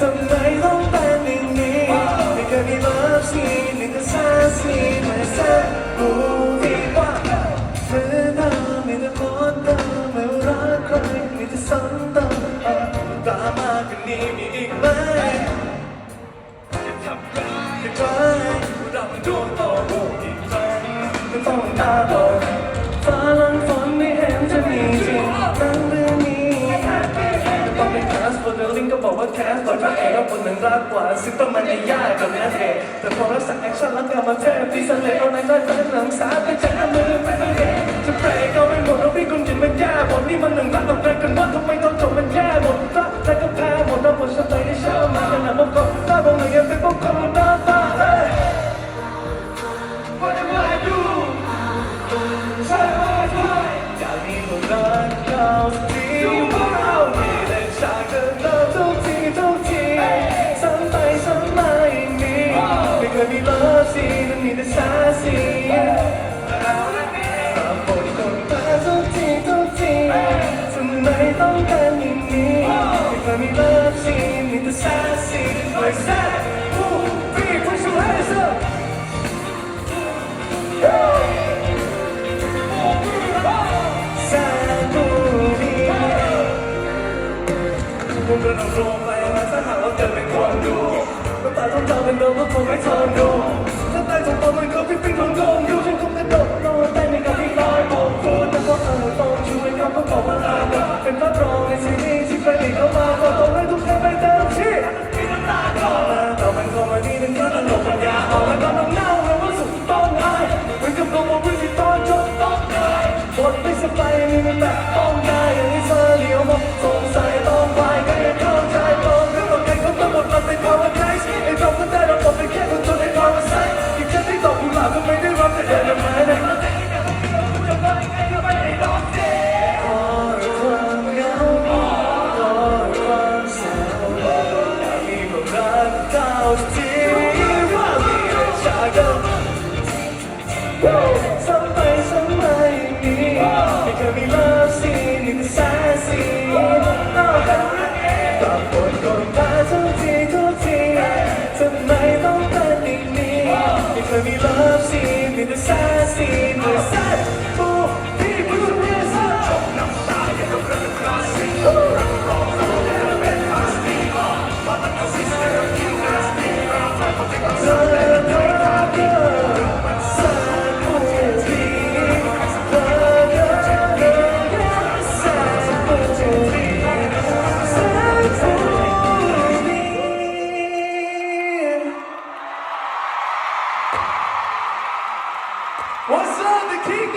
ทำไมต้องเป็นอย่างนี้ไม่เคยมีเลิฟซีนหนึ่งก็ซาซีนไม่แซ่บกูดีกว่าเหมือเดิมมีแต่คนเดิมไม่รักใครมีแต่ซ้ำเติมตามากกว่านี้มีอีกไหมจะใครเราเป็นดวงโตลูกอีกครั้งไม่ต้องตาโต ลิงก็บอกว่าแคสบนพระเอกก็คนหนึ่งรักกว่า ซึ่งต้องมันจะยากกว่าเนื้อเพลงแต่พอรักษาแอคชั่นแล้วกลับมาเทพที่เสลเอาในก็เป็นหนังสาไปจากมือไปเองจะเปรย์ก็ไม่หมดเราพี่คุณจินมันแย่หมดนี่มันหนึ่งรักต้องแรงกันว่าทำไมต้องจบมันแย่หมดรักแต่ก็แพ้หมดเราหมดสติที่เชื่อมันขนาดมันก็ตาบางเลยยังเป็นพวกคนหน้าตาเอ้ Whatever I do, say what I จากนี้ผมรักเขา ไม่เคยมีเลิฟซีนมีแต่ซาซีไม่แซ่บ Ooh, three, push your hands up แสนดูดีผมกระโดดลงไปมาถ้าหากว่าเกิดเป็นคนดูน้ำตาต้องตาเป็นโดนก็คงไม่ทนดูถ้าตายของผมมันก็พี่ปิ๊งของโดน ไม่สบายมีมันแบบต้องได้อย่างนี้เธอเลี้ยวมาสงสัยต้องไปก็ยังเข้าใจตรงคือต้องให้เขาต้องหมดมันเป็นภาวะไครไอ้เราก็ได้เราตกเป็นแค่คนจนในภาวะไซอีกที่ตกกุหลาบก็ไม่ได้รับแต่เดินมาเนี่ยคอยความเหงาคอยความเศร้าอยากมีความรักเท่าที่ว่ามีแต่จากกัน ไม่เคยมีเลิฟซี What's up, the kingdom?